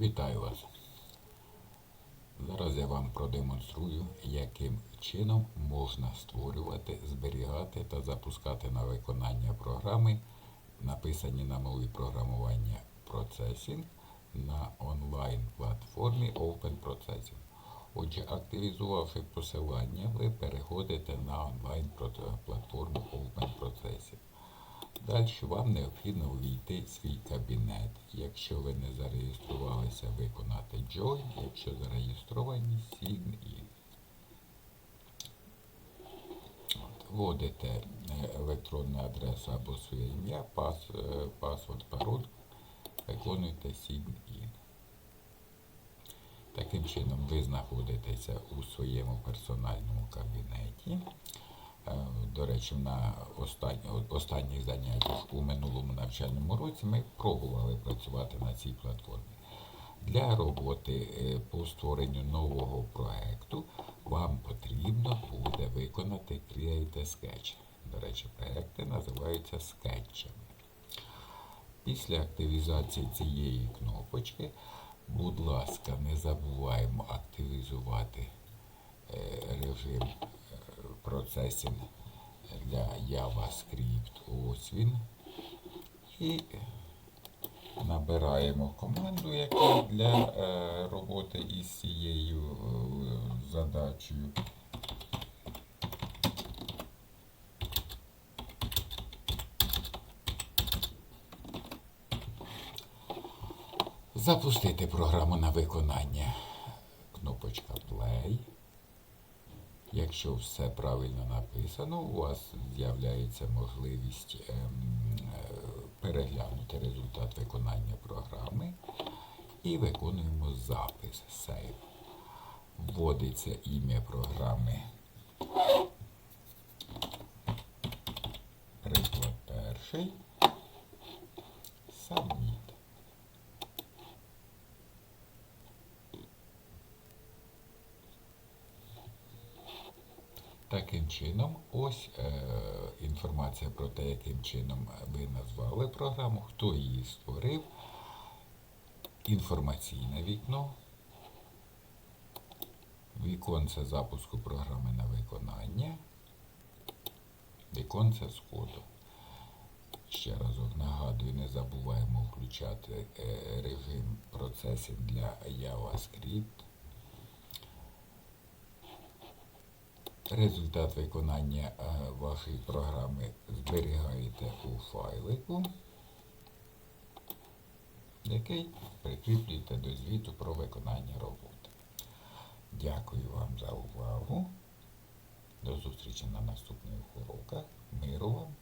Вітаю вас. Зараз я вам продемонструю, яким чином можна створювати, зберігати та запускати на виконання програми, написані на мові програмування Processing на онлайн-платформі Open Processing. Отже, активізувавши посилання, ви переходите на онлайн-платформу Open Processing. Далі вам необхідно увійти в свій кабінет. Якщо ви не зареєструвалися, виконати Join, якщо зареєстровані, Sign In. Вводите е, електронну адресу або своє ім'я, пас, е, паспорт, пароль, виконуєте Sign In. Таким чином ви знаходитеся у своєму персональному кабінеті. Е, До речі, на останні, останніх заняттях у минулому навчальному році ми пробували працювати на цій платформі. Для роботи е, по створенню нового проекту вам потрібно буде виконати Create Sketch. До речі, проекти називаються скетчами. Після активізації цієї кнопочки, будь ласка, не забуваємо активізувати е, режим процесінг для JavaScript. Ось він. І набираємо команду, яка для е, роботи із цією е, задачею. Запустити програму на виконання. Кнопочка. Якщо все правильно написано, у вас з'являється можливість ем, е, переглянути результат виконання програми і виконуємо запис Save. Вводиться ім'я програми. Приклад перший. Таким чином, ось е, інформація про те, яким чином ви назвали програму, хто її створив, інформаційне вікно, віконце запуску програми на виконання, віконце з коду. Ще разок нагадую, не забуваємо включати е, режим процесів для JavaScript. Результат виконання е, вашої програми зберігаєте у файлику, який прикріплюєте до звіту про виконання роботи. Дякую вам за увагу. До зустрічі на наступних уроках. Миру вам!